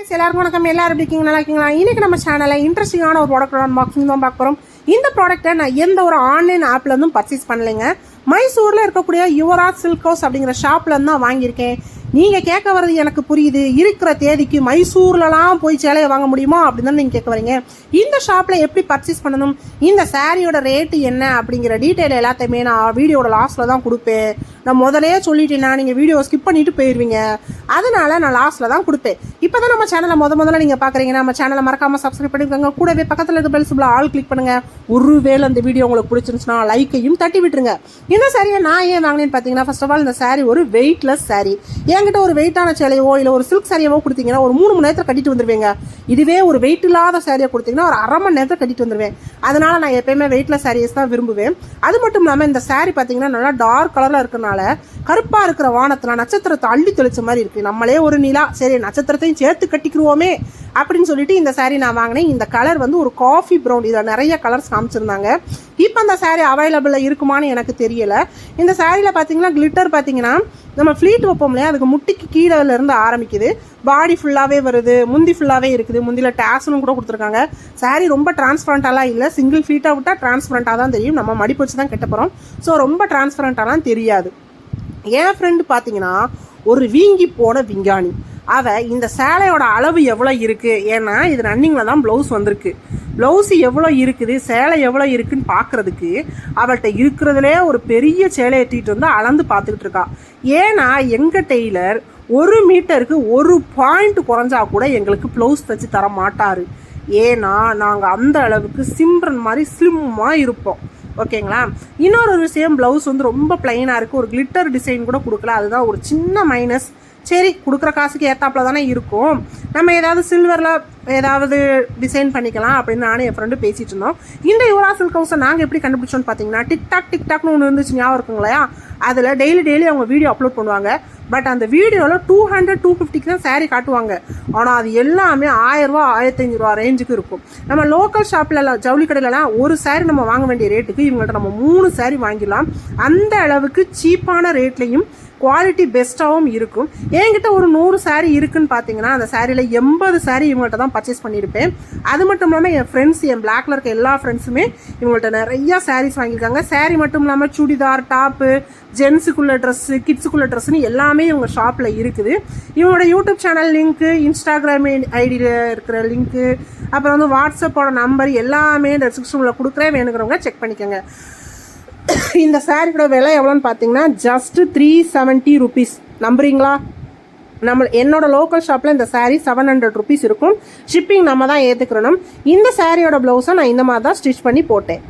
Guys எல்லாருக்கும் வணக்கம். எல்லாரும் எப்படி இருக்கீங்க? நல்லா இருக்கீங்களா? இன்னைக்கு நம்ம சேனலில் இன்ட்ரெஸ்டிங்கான ஒரு ப்ராடக்ட் அன்பாக்சிங் தான் பார்க்க போகிறோம் இந்த ப்ராடக்ட்டை நான் எந்த ஒரு ஆன்லைன் ஆப்ல இருந்தும் பர்ச்சேஸ் பண்ணலைங்க. மைசூரில் இருக்கக்கூடிய யுவராஜ் சில்க் ஹவுஸ் அப்படிங்கிற ஷாப்லேருந்து தான் வாங்கியிருக்கேன். நீங்கள் கேட்க வர்றது எனக்கு புரியுது. இருக்கிற தேதிக்கு மைசூர்லலாம் போய் சேலையை வாங்க முடியுமா அப்படின்னு தான் நீங்கள் கேட்க வரீங்க. இந்த ஷாப்பில் எப்படி பர்ச்சேஸ் பண்ணணும்? இந்த சாரியோட ரேட்டு என்ன அப்படிங்கிற டீட்டெயில் எல்லாத்தையுமே நான் வீடியோட லாஸ்ட்டில் தான் கொடுப்பேன். நான் முதலே சொல்லிட்டேன்னா நீங்கள் வீடியோ ஸ்கிப் பண்ணிட்டு போயிடுவீங்க அதனால நான் லாஸ்ட்டில் தான் கொடுப்பேன் இப்போ தான் நம்ம சேனலை முத முதல்ல நீங்கள் பார்க்குறீங்க நம்ம சேனலை மறக்காமல் சப்ஸ்கிரைப் பண்ணிக்கோங்க. கூடவே பக்கத்தில் இருக்க பெல் சிம்பிள் ஆல் கிளிக் பண்ணுங்கள் ஒருவேளை அந்த வீடியோ உங்களுக்கு பிடிச்சிருந்துச்சுன்னா லைக்கையும் தட்டி விட்டுருங்க. இந்த சாரியை நான் ஏன் வாங்கினேன்னு பார்த்தீங்கன்னா ஃபர்ஸ்ட் ஆஃப் ஆல் இந்த சாரி ஒரு வெயிட்லெஸ் சாரி என்கிட்ட ஒரு வெயிட்டான சேலையோ இல்லை ஒரு சில்க் சாரியவோ கொடுத்தீங்கன்னா ஒரு மூணு மணி நேரத்தில் கட்டிட்டு வந்துடுவீங்க இதுவே ஒரு வெயிட் இல்லாத சாரியை கொடுத்தீங்கன்னா ஒரு அரை மணி நேரத்தில் கட்டிட்டு வந்துடுவேன் அதனால் நான் எப்பயுமே வெயிட்லெஸ் சாரீஸ் தான் விரும்புவேன். அது மட்டும் இல்லாமல் இந்த சாரி பார்த்தீங்கன்னா நல்லா டார்க் கலரில் இருக்கிறதுனால கருப்பாக இருக்கிற வானத்தில் நட்சத்திரத்தை அள்ளி தெளிச்ச மாதிரி இருக்குது நம்மளே ஒரு நிலா சரி நட்சத்திரத்தையும் சேர்த்து கட்டிக்கிருவோமே அப்படின்னு சொல்லிட்டு இந்த சாரீ நான் வாங்கினேன். இந்த கலர் வந்து ஒரு காஃபி ப்ரௌன் இதில் நிறைய கலர்ஸ் காமிச்சிருந்தாங்க. இப்போ அந்த சாரீ அவைலபிளில் இருக்குமான்னு எனக்கு தெரியலை. இந்த சாரியில் பார்த்தீங்கன்னா கிளிட்டர் பார்த்தீங்கன்னா நம்ம ஃப்ளீட் வைப்போம் இல்லையா? அதுக்கு முட்டிக்கு கீழே இருந்து ஆரம்பிக்குது. பாடி ஃபுல்லாகவே வருது. முந்தி ஃபுல்லாகவே இருக்குது. முந்தியில் டேஸ்னும் கூட கொடுத்துருக்காங்க. சாரீ ரொம்ப டிரான்ஸ்பரண்ட்டாலாம் இல்லை. சிங்கிள் ஃபீட்டாக விட்டால் டிரான்ஸ்பரண்ட்டாக தான் தெரியும். நம்ம மடிப்பு வச்சு தான் கட்ட போகிறோம் ஸோ ரொம்ப டிரான்ஸ்பரண்ட்டாலாம் தெரியாது. என் ஃப்ரெண்டு பார்த்தீங்கன்னா ஒரு வீங்கி போன விஞ்ஞானி. அவள் இந்த சேலையோட அளவு எவ்வளோ இருக்குது ஏன்னா இது ரன்னிங்கில் தான் ப்ளவுஸ் வந்திருக்கு. ப்ளவுஸ் எவ்வளோ இருக்குது? சேலை எவ்வளோ இருக்குன்னு பார்க்குறதுக்கு அவள்கிட்ட இருக்கிறதுலே ஒரு பெரிய சேலையை எட்டிட்டு வந்து அளந்து பார்த்துக்கிட்டு இருக்கா. ஏன்னா எங்கள் டெய்லர் ஒரு மீட்டருக்கு ஒரு பாயிண்ட் குறைஞ்சா கூட எங்களுக்கு ப்ளவுஸ் தச்சு தர மாட்டார். ஏன்னா நாங்கள் அந்த அளவுக்கு சிம்ரன் மாதிரி ஸ்லிம்மாக இருப்போம். ஓகேங்களா? இன்னொரு ஒரு விஷயம் ப்ளவுஸ் வந்து ரொம்ப பிளைனாக இருக்குது ஒரு கிளிட்டர் டிசைன் கூட கொடுக்கல. அதுதான் ஒரு சின்ன மைனஸ் சரி கொடுக்குற காசுக்கு ஏற்றாப்புல தானே இருக்கும். நம்ம ஏதாவது சில்வரில் ஏதாவது டிசைன் பண்ணிக்கலாம் அப்படின்னு நானும் என் ஃப்ரெண்டு பேசிகிட்டு இருந்தோம். இந்த யுவரா சில்க் ஹவுஸை நாங்கள் எப்படி கண்டுபிடிச்சோன்னு பார்த்தீங்கன்னா டிக்டாக் டிக்டாக்னு ஒன்று இருந்துச்சு ஞாபகம் இருக்குங்களா? அதில் டெய்லி டெய்லி அவங்க வீடியோ அப்லோட் பண்ணுவாங்க. பட் அந்த வீடியோவில் டூ ஹண்ட்ரட் டூ ஃபிஃப்டிக்கு தான் சேரீ காட்டுவாங்க. ஆனால் அது எல்லாமே ஆயிரரூவா ஆயிரத்தஞ்சு ரூபா ரேஞ்சுக்கு இருக்கும். நம்ம லோக்கல் ஷாப்பில் ஜவுளி கடையிலலாம் ஒரு சாரீ நம்ம வாங்க வேண்டிய ரேட்டுக்கு இவங்கள்ட்ட நம்ம மூணு சாரீ வாங்கிடலாம். அந்த அளவுக்கு சீப்பான ரேட்லேயும் குவாலிட்டி பெஸ்ட்டாகவும் இருக்கும். என்கிட்ட ஒரு நூறு சாரீ இருக்குன்னு பார்த்தீங்கன்னா அந்த சாரியில் எண்பது சாரீ இவங்கள்ட்ட தான் பர்ச்சேஸ் பண்ணியிருப்பேன் அது மட்டும் இல்லாமல் என் ஃப்ரெண்ட்ஸ் என் பிளாக்ல இருக்க எல்லா ஃப்ரெண்ட்ஸுமே இவங்கள்ட்ட நிறையா சாரீஸ் வாங்கியிருக்காங்க. சாரீ மட்டும் இல்லாமல் சுடிதார் டாப்பு ஜென்ஸுக்குள்ள ட்ரெஸ்ஸு கிட்ஸுக்குள்ள ட்ரெஸ்ஸுன்னு எல்லாமே இவங்க ஷாப்பில் இருக்குது. இவங்களோட யூடியூப் சேனல் லிங்க்கு இன்ஸ்டாகிராம் ஐடியில் இருக்கிற லிங்க்கு அப்புறம் வந்து வாட்ஸ்அப்போட நம்பர் எல்லாமே டெஸ்கிரிப்ஷனில் கொடுக்குறேன். வேணுங்கிறவங்க செக் பண்ணிக்கோங்க. இந்த சாரியோட விலை எவ்வளோன்னு பார்த்தீங்கன்னா ஜஸ்ட் த்ரீ செவன்ட்டி ருபீஸ் நம்புறீங்களா? நம்ம என்னோட லோக்கல் ஷாப்பில் இந்த சாரீ செவன் ஹண்ட்ரட் ருபீஸ் இருக்கும். ஷிப்பிங் நம்ம தான் ஏற்றுக்கிறணும் இந்த சாரியோட ப்ளவுஸை நான் இந்த மாதிரி தான் ஸ்டிச் பண்ணி போட்டேன்.